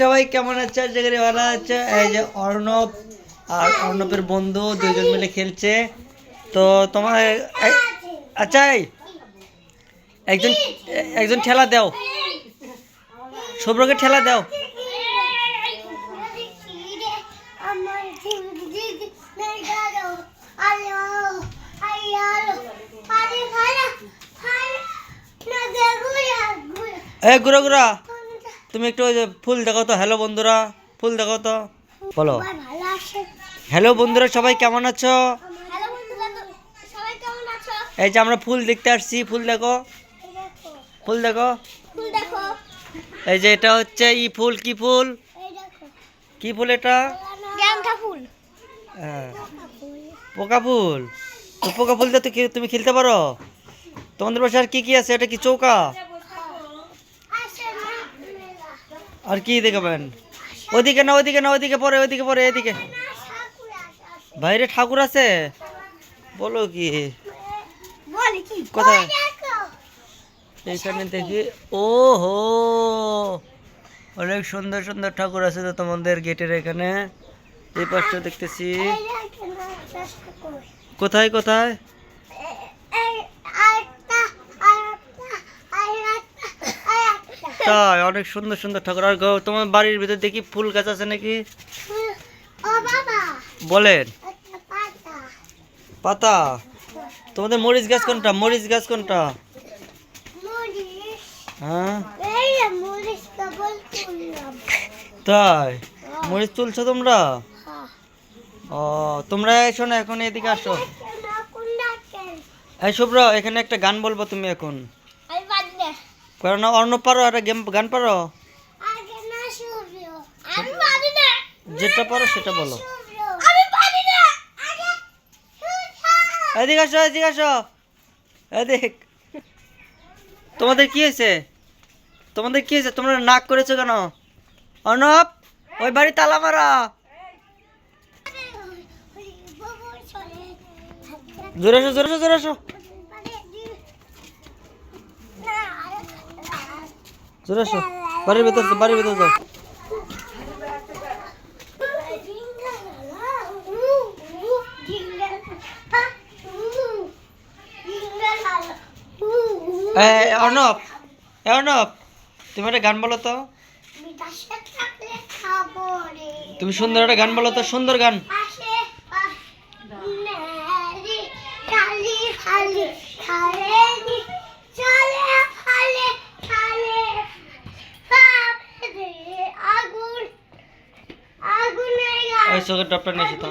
সবাই কেমন আছে? আশা করি ভালো আছে। এই যে অর্ণব আর অর্ণবের বন্ধু দুইজন মিলে খেলছে। তো তোমার আচ্ছা একজন একজন ঠেলা দাও। শুভ্রকে ঠেলা দাও। আমার জিন্দগি মেরে তুমি একটু ওই যে ফুল দেখো তো হ্যালো বন্ধুরা ফুল দেখো তো। বলো। হ্যালো বন্ধুরা সবাই কেমন আছো? হ্যালো বন্ধুরা সবাই কেমন আছো? এই যে আমরা ফুল দেখতে আসছি ফুল দেখো। দেখো। ফুল দেখো। এই যে এটা হচ্ছে ই ফুল কি ফুল? কি ফুল এটা? ফুল। হ্যাঁ, পোকা ফুল। তো পোকা ফুল তো তুমি খেলতে পারো? তোমাদের পাশে আর কি কি আছে? এটা কি চৌকা আসে না আর কি দেখাবেন ওইদিকে না ওইদিকে না ওইদিকে পরে ওইদিকে পরে এদিকে। বাইরে ঠাকুর আছে? বলো কি? কোথায়? ওই দেখো। ও হো অনেক সুন্দর সুন্দর ঠাকুর আছে তো তোমাদের গেটের এখানে। এই পাশটা দেখতেছি। কোথায় কোথায়? তাই অনেক সুন্দর সুন্দর ঠাকুর। আর তোমার বাড়ির ভিতর দেখি ফুল গাছ আছে নাকি? বলেন। পাতা। তোমাদের মরিচ গাছ কোনটা? মরিচ গাছ কোনটা? হ্যাঁ? এই যে মরিচ তাই? তুলছো তোমরা? হ্যাঁ। ও তোমরা এসো না এখন এদিকে আসো। এই শুভ্র এখানে একটা গান বলব তুমি এখন। কারণ অন্য পারো একটা গেম গান পারো? আগে না শুভ্র আমি পারি না। যেটা পারো সেটা বলো। শুভ্র আমি পারি না। আগে শুভ্র এদিকে আসো এদিকে আসো। এদিক। তোমাদের কি হয়েছে? তোমাদের কি হয়েছে? তোমরা নাক করেছ কেন? অর্ণব ওই বাড়ি তালা মারা। জোরে আসো জোরে আসো জোরে আসো। জোরে বাড়ির ভেতর বাড়ির ভেতর যাও। অর্ণব অর্ণব, তুমি একটা গান বলো তো। তুমি সুন্দর একটা গান বলো তো, সুন্দর গান। নেরি কালি খালি। आगुन आगुन नहीं गाय ऐसे डॉक्टर नहीं सीता।